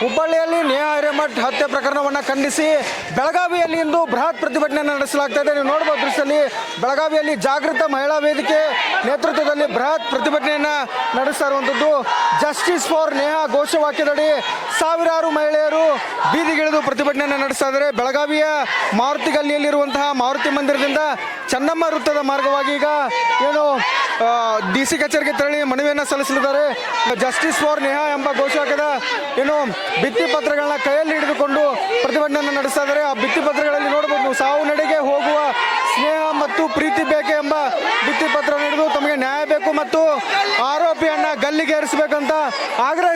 ಹುಬ್ಬಳ್ಳಿಯಲ್ಲಿ ನೇಹಾ ಹತ್ಯೆ ಪ್ರಕರಣವನ್ನು ಖಂಡಿಸಿ ಬೆಳಗಾವಿಯಲ್ಲಿ ಇಂದು ಬೃಹತ್ ಪ್ರತಿಭಟನೆಯನ್ನು ನಡೆಸಲಾಗ್ತಾ ಇದೆ. ನೀವು ನೋಡಬಹುದು ದೃಶ್ಯದಲ್ಲಿ ಬೆಳಗಾವಿಯಲ್ಲಿ ಜಾಗೃತ ಮಹಿಳಾ ವೇದಿಕೆ ನೇತೃತ್ವದಲ್ಲಿ ಬೃಹತ್ ಪ್ರತಿಭಟನೆಯನ್ನು ನಡೆಸ್ತಾ ಇರುವಂಥದ್ದು. ಜಸ್ಟಿಸ್ ಫಾರ್ ನೇಹಾ ಘೋಷವಾಕ್ಯದಡಿ ಸಾವಿರಾರು ಮಹಿಳೆಯರು ಬೀದಿಗಿಳಿದು ಪ್ರತಿಭಟನೆಯನ್ನು ನಡೆಸ್ತಾ ಇದ್ದಾರೆ. ಬೆಳಗಾವಿಯ ಮಾರುತಿ ಗಲ್ಲಿಯಲ್ಲಿರುವಂತಹ ಮಾರುತಿ ಮಂದಿರದಿಂದ ಚೆನ್ನಮ್ಮ ವೃತ್ತದ ಮಾರ್ಗವಾಗಿ ಈಗ ಏನು ಡಿ ಸಿ ಕಚೇರಿಗೆ ತೆರಳಿ ಮನವಿಯನ್ನು ಸಲ್ಲಿಸಲಿದ್ದಾರೆ. ಜಸ್ಟಿಸ್ ಫಾರ್ ನೇಹಾ ಎಂಬ ಘೋಷವಾಕ್ಯದ ಏನು ಭಿತ್ತಿ ಪತ್ರಗಳನ್ನ ಕೈಯಲ್ಲಿ ಹಿಡಿದುಕೊಂಡು ಪ್ರತಿಭಟನೆಯನ್ನು ನಡೆಸ್ತಾ ಆ ಭಿತ್ತಿ ಪತ್ರಗಳಲ್ಲಿ ನೋಡಬಹುದು, ಸಾವು ನಡೆಗೆ ಹೋಗುವ ಸ್ನೇಹ ಮತ್ತು ಪ್ರೀತಿ ಬೇಕೆ ಎಂಬ ಭಿತ್ತಿ ಪತ್ರ ಹಿಡಿದು ತಮಗೆ ನ್ಯಾಯ ಬೇಕು ಮತ್ತು ಆರೋಪಿಯನ್ನ ಗಲ್ಲಿಗೇರಿಸಬೇಕಂತ ಆಗ್ರಹಿಸ್ತಾ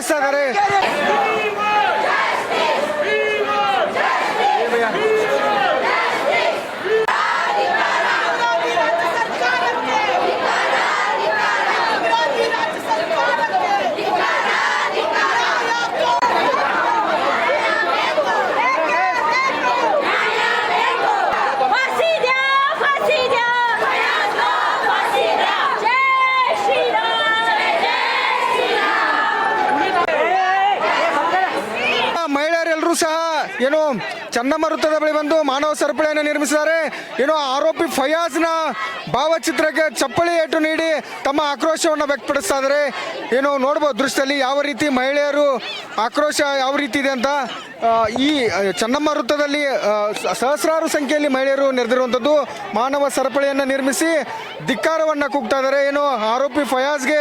ಸಹ ವೃತ್ತದ ಬಳಿ ಬಂದು ಮಾನವ ಸರಪಳಿಯನ್ನು ನಿರ್ಮಿಸಿದ್ದಾರೆ. ಏನು ಆರೋಪಿ ಫಯಾಜ್ನ ಭಾವಚಿತ್ರಕ್ಕೆ ಚಪ್ಪಳಿ ಏಟು ನೀಡಿ ತಮ್ಮ ಆಕ್ರೋಶವನ್ನು ವ್ಯಕ್ತಪಡಿಸ್ತಾ ಇದ್ದಾರೆ. ಏನು ನೋಡ್ಬೋದು ದೃಶ್ಯದಲ್ಲಿ ಯಾವ ರೀತಿ ಮಹಿಳೆಯರು ಆಕ್ರೋಶ ಯಾವ ರೀತಿ ಇದೆ ಅಂತ. ಈ ಚನ್ನಮ್ಮ ವೃತ್ತದಲ್ಲಿ ಸಹಸ್ರಾರು ಸಂಖ್ಯೆಯಲ್ಲಿ ಮಹಿಳೆಯರು ನೆರೆದಿರುವಂಥದ್ದು ಮಾನವ ಸರಪಳಿಯನ್ನು ನಿರ್ಮಿಸಿ ಧಿಕ್ಕಾರವನ್ನು ಕೂಗ್ತಾ ಇದ್ದಾರೆ. ಏನು ಆರೋಪಿ ಫಯಾಜ್ಗೆ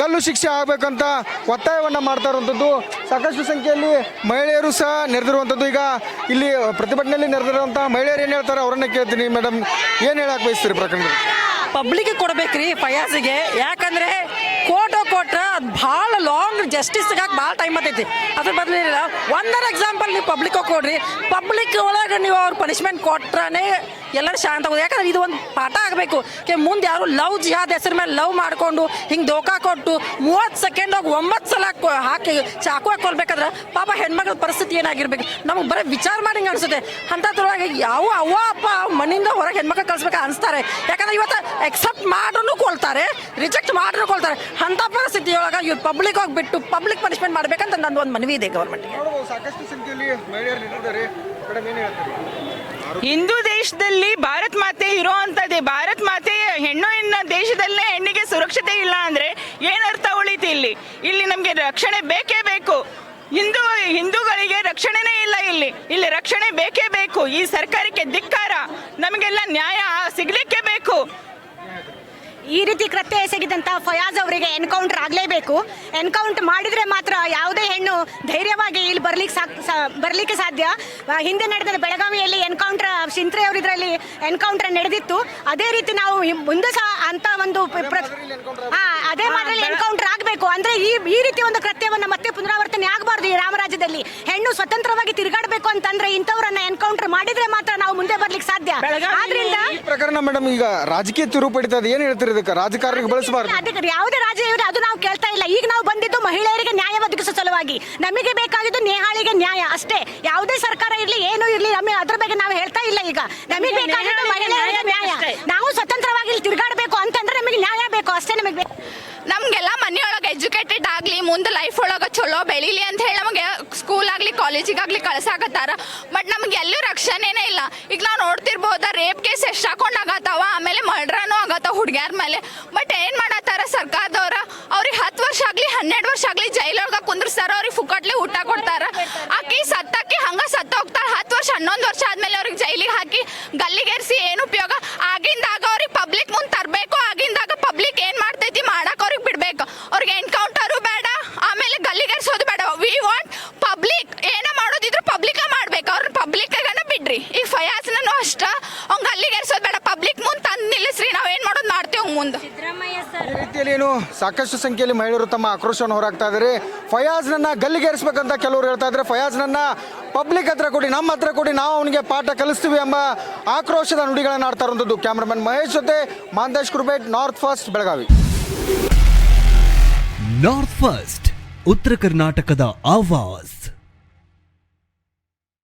ಗಲ್ಲು ಶಿಕ್ಷೆ ಆಗಬೇಕಂತ ಒತ್ತಾಯವನ್ನು ಮಾಡ್ತಾ ಇರುವಂಥದ್ದು. ಸಾಕಷ್ಟು ಸಂಖ್ಯೆಯಲ್ಲಿ ಮಹಿಳೆಯರು ಸಹ ನೆರೆದಿರುವಂಥದ್ದು. ಈಗ ಇಲ್ಲಿ ಪ್ರತಿಭಟನೆಯಲ್ಲಿ ನೆರೆದಿರುವಂತಹ ಮಹಿಳೆಯರು ಏನು ಹೇಳ್ತಾರೆ? ಅವರನ್ನ ಕೇಳ್ತೀನಿ. ಮೇಡಮ್ ಏನು ಹೇಳಕ್ ಬಯಸ್ತೀರಿ ಪ್ರಕರಣ ಪಬ್ಲಿಕ್ ಕೊಡ್ಬೇಕ್ರಿ ಫಯಾಸಿಗೆ. ಯಾಕಂದ್ರೆ ಕೋಟ ಕೊಟ್ರ ಅದು ಭಾಳ ಲಾಂಗ್ ಜಸ್ಟಿಸ್ ಸಿಗಾಕ ಭಾಳ ಟೈಮ್ ಆತೈತಿ ಅದ್ರ ಬದಲಿಲ್ಲ ಒಂದರ ಎಕ್ಸಾಂಪಲ್ ನೀವು ಪಬ್ಲಿಕ್ ಕೊಡ್ರಿ. ಪಬ್ಲಿಕ್ ಒಳಗೆ ನೀವು ಅವ್ರ ಪನಿಷ್ಮೆಂಟ್ ಕೊಟ್ರನೇ ಎಲ್ಲರೂ ಶಾಂತ ಆಗೋದು ಯಾಕಂದ್ರೆ ಇದು ಒಂದು ಪಾಠ ಆಗಬೇಕು. ಕೆ ಮುಂದೆ ಯಾರು ಲವ್ ಜಿಹಾದ್ ಹೆಸರು ಮೇಲೆ ಲವ್ ಮಾಡಿಕೊಂಡು ಹಿಂಗೆ ದೋಖಾ ಕೊಟ್ಟು ಮೂವತ್ತು ಸೆಕೆಂಡಾಗ ಒಂಬತ್ತು ಸಲ ಹಾಕಿ ಚಾಕು ಹಾಕೊಳ್ಬೇಕಾದ್ರೆ ಪಾಪ ಹೆಣ್ಮಕ್ಳ ಪರಿಸ್ಥಿತಿ ಏನಾಗಿರ್ಬೇಕು. ನಮಗೆ ಬರೀ ವಿಚಾರ ಮಾಡಿ ಹಿಂಗೆ ಅನಿಸುತ್ತೆ. ಅಂಥದ್ರೊಳಗೆ ಯಾವ ಅವ್ವ ಅಪ್ಪ ಮನೆಯಿಂದ ಹೊರಗೆ ಹೆಣ್ಮಕ್ಳು ಕಳಿಸ್ಬೇಕು ಅನಿಸ್ತಾರೆ. ಯಾಕಂದ್ರೆ ಇವತ್ತು ಎಕ್ಸೆಪ್ಟ್ ಮಾಡ್ರೂ ಕೊಳ್ತಾರೆ ರಿಜೆಕ್ಟ್ ಮಾಡ್ರೂ ಕೊಳ್ತಾರೆ. ಅಂಥ ಪರಿಸ್ಥಿತಿಯೊಳಗೆ ಇವ್ರು ಪಬ್ಲಿಕ್ ಹೋಗಿ ಬಿಟ್ಟು ಪಬ್ಲಿಕ್ ಪನಿಷ್ಮೆಂಟ್ ಮಾಡ್ಬೇಕಂತ ನಂದು ಒಂದು ಮನವಿ ಇದೆ ಗೌರ್ಮೆಂಟ್ಗೆ. ನೋಡಬಹುದು ಸಾಕಷ್ಟು ಸಂಖ್ಯೆಯಲ್ಲಿ ಮಹಿಳೆಯರು ನಿಂತಿದ್ದಾರೆ. ಮೇಡಮ್ ಏನು ಹೇಳ್ತೀರಿ? ಹಿಂದೂ ದೇಶದಲ್ಲಿ ಭಾರತ್ ಮಾತೆ ಇರೋ ಅಂತದೆ ಭಾರತ್ ಮಾತೆ ಹೆಣ್ಣು ಇನ್ನ ದೇಶದಲ್ಲೇ ಹೆಣ್ಣಿಗೆ ಸುರಕ್ಷತೆ ಇಲ್ಲ ಅಂದ್ರೆ ಏನರ್ಥ ಉಳಿತು ಇಲ್ಲಿ? ಇಲ್ಲಿ ನಮ್ಗೆ ರಕ್ಷಣೆ ಬೇಕೇ ಬೇಕು. ಹಿಂದೂ, ಹಿಂದೂಗಳಿಗೆ ರಕ್ಷಣೆನೇ ಇಲ್ಲ ಇಲ್ಲಿ. ಇಲ್ಲಿ ರಕ್ಷಣೆ ಬೇಕೇ ಬೇಕು. ಈ ಸರ್ಕಾರಕ್ಕೆ ಧಿಕ್ಕಾರ. ನಮಗೆಲ್ಲ ನ್ಯಾಯ ಸಿಗ್ಲಿಕ್ಕೆ ಬೇಕು. ಈ ರೀತಿ ಕೃತ್ಯ ಎಸಗಿದಂತ ಫಯಾಜ್ ಅವರಿಗೆ ಎನ್ಕೌಂಟರ್ ಆಗಲೇಬೇಕು. ಎನ್ಕೌಂಟರ್ ಮಾಡಿದ್ರೆ ಮಾತ್ರ ಯಾವುದೇ ಹೆಣ್ಣು ಧೈರ್ಯವಾಗಿ ಬರ್ಲಿಕ್ಕೆ ಸಾಕ್ ಬರ್ಲಿಕ್ಕೆ ಸಾಧ್ಯ. ಹಿಂದೆ ನಡೆದ ಬೆಳಗಾವಿಯಲ್ಲಿ ಎನ್ಕೌಂಟರ್ ಶಿಂತ್ರೆ ಅವರು ಇದರಲ್ಲಿ ಎನ್ಕೌಂಟರ್ ನಡೆದಿತ್ತು. ಅದೇ ರೀತಿ ನಾವು ಮುಂದೆ ಸಹ ಅಂತ ಒಂದು ಅದೇ ಮಾದರಿಯಲ್ಲಿ ಎನ್ಕೌಂಟರ್ ಆಗಬೇಕು. ಅಂದ್ರೆ ಈ ಈ ರೀತಿ ಒಂದು ಕೃತ್ಯವನ್ನು ಮತ್ತೆ ಪುನರಾವರ್ತನೆ ಆಗಬಾರ್ದು ಈ ರಾಮರಾಜ್ಯದಲ್ಲಿ. ಹೆಣ್ಣು ಸ್ವತಂತ್ರವಾಗಿ ತಿರುಗಾಡಬೇಕು ಅಂತಂದ್ರೆ ಇಂಥವರನ್ನ ಎನ್ಕೌಂಟರ್ ಮಾಡಿದ್ರೆ ಮಾತ್ರ ನಾವು ಮುಂದೆ ಬರ್ಲಿಕ್ಕೆ ಸಾಧ್ಯ. ಆದ್ರಿಂದ ಪ್ರಕರಣ ಮೇಡಮ್ ಈಗ ರಾಜಕೀಯ ತಿರುವು ಪಡಿತಾ ಇದೆ. ಏನು ಹೇಳ್ತೀರಿ ಇದಕ್ಕೆ? ರಾಜಕಾರಣಿಗೆ ಬಳಸಬಾರ್ದು. ಅದಕ್ಕೆ ಯಾವುದೇ ರಾಜ್ಯ ಇವ್ರೆ ಅದು ನಾವು ಕೇಳ್ತಾ ಇಲ್ಲ ಈಗ ನಾವು ಬಂದಿದ್ದು ಮಹಿಳೆಯರಿಗೆ ನ್ಯಾಯ ಸಲುವಾಗಿ ನಮಗೆ ಬೇಕಾಗಿದ್ದು ನೇಹಾಳಿಗೆ ನ್ಯಾಯ. ಅಷ್ಟೇ. ಯಾವುದೇ ಸರ್ಕಾರ ಇರಲಿ ಏನು ಇರಲಿ ನಮಗೆ ಅದ್ರ ಬಗ್ಗೆ ನಾವು ಹೇಳ್ತಾ ಇಲ್ಲ ಈಗ. ನಮಗೆ ಬೇಕಾಗಿದ್ದು ಮಹಿಳೆಯರಿಗೆ ನ್ಯಾಯ ನಾವು ಸ್ವತಂತ್ರವಾಗಿ ಇಲ್ಲಿ ತಿರುಗಾಡಬೇಕು ಅಂತಂದ್ರೆ ನಮಗೆ ನ್ಯಾಯ ಬೇಕು. ಅಷ್ಟೇ ನಮಗೆ ಬೇಕು. ನಮ್ಗೆಲ್ಲ ಮನೆಯೊಳಗೆ ಎಜುಕೇಟೆಡ್ ಆಗಲಿ ಮುಂದೆ ಲೈಫ್ ಒಳಗೆ ಚಲೋ ಬೆಳೀಲಿ ಅಂತ ಹೇಳಿ ನಮಗೆ ಸ್ಕೂಲ್ ಆಗಲಿ ಕಾಲೇಜಿಗಾಗಲಿ ಕಳ್ಸಾಕತ್ತಾರ. ಬಟ್ ನಮ್ಗೆ ಎಲ್ಲೂ ರಕ್ಷಣೆನೇ ಇಲ್ಲ. ಈಗ ನಾವು ನೋಡ್ತಿರ್ಬೋದ ರೇಪ್ ಕೇಸ್ ಎಷ್ಟು ಹಾಕೊಂಡು ಆಗತ್ತಾವ ಆಮೇಲೆ ಮರ್ಡ್ರನೂ ಆಗತ್ತಾವ ಹುಡುಗ್ಯಾರ ಮೇಲೆ. ಬಟ್ ಏನು ಮಾಡತ್ತಾರ ಹತ್ತು ವರ್ಷ ಆಗಲಿ, ಹನ್ನೆರಡು ವರ್ಷ ಆಗಲಿ ಜೈಲೊಳಗ ಕುಂದ್ರಸ್ತಾರ ಅವ್ರಿಗೆ ಫುಕಟ್ಲೆ ಊಟ ಕೊಡ್ತಾರ. ಆಕಿ ಸತ್ತಾಕಿ ಹಂಗ ಸತ್ತ ಹೋಗ್ತಾಳ. ಹತ್ತು ವರ್ಷ, ಹನ್ನೊಂದು ವರ್ಷ ಆದ್ಮೇಲೆ ಅವ್ರಿಗೆ ಜೈಲಿಗೆ ಹಾಕಿ ಗಲ್ಲಿಗೇರಿಸಿ ಏನು ಉಪಯೋಗ? ಆಗಿಂದಾಗ ಅವ್ರಿಗೆ ಪಬ್ಲಿಕ್ ಮುಂದೆ ತರಬೇಕು, ಆಗಿಂದಾಗ ಪಬ್ಲಿಕ್ ಏನು ಮಾಡ್ತೈತಿ ಮಾಡಕ್ ಅವ್ರಿಗೆ ಬಿಡಬೇಕು. ಅವ್ರಿಗೆ ಎನ್ಕೌಂಟರು ಬೇಡ, ಆಮೇಲೆ ಗಲ್ಲಿಗೇರಿಸೋದು ಬೇಡ. ವಿ ವಾಂಟ್ ಪಬ್ಲಿಕ್ ಏನ ಮಾಡೋದಿದ್ರು ಪಬ್ಲಿಕ ಮಾಡ್ಬೇಕು. ಅವ್ರನ್ನ ಪಬ್ಲಿಕ್ ಬಿಡ್ರಿ. ಈ ಫಯಾಸ್ನೂ ಅಷ್ಟ. ಅವ್ನು ಗಲ್ಲಿಗೇರಿಸೋದು ಬೇಡ. ಮುಂದೆ. ಈ ರೀತಿಯಲ್ಲಿ ಏನು ಸಾಕಷ್ಟು ಸಂಖ್ಯೆಯಲ್ಲಿ ಮಹಿಳೆಯರು ತಮ್ಮ ಆಕ್ರೋಶವನ್ನು ಹೊರಾಗ್ತಾ ಇದ್ದಾರೆ. ಫಯಾಜ್ನನ್ನ ಗಲ್ಲಿಗೇರಿಸಬೇಕಂತ ಕೆಲವರು ಹೇಳ್ತಾ ಇದ್ದಾರೆ. ಫಯಾಜ್ನನ್ನ ಪಬ್ಲಿಕ್ ಹತ್ರ ಕೊಡಿ ನಮ್ಮ ಹತ್ರ ಕೊಡಿ ನಾವು ಅವನಿಗೆ ಪಾಠ ಕಲಿಸ್ತೀವಿ ಎಂಬ ಆಕ್ರೋಶದ ನುಡಿಗಳನ್ನು ಆಡ್ತಾ ಇರುವಂಥದ್ದು ಕ್ಯಾಮ್ರಾಮನ್ ಮಹೇಶ್ ಜೊತೆ Mandesh Kurbet North First Belagavi. North First ಉತ್ತರ ಕರ್ನಾಟಕದ ಆವಾಜ್.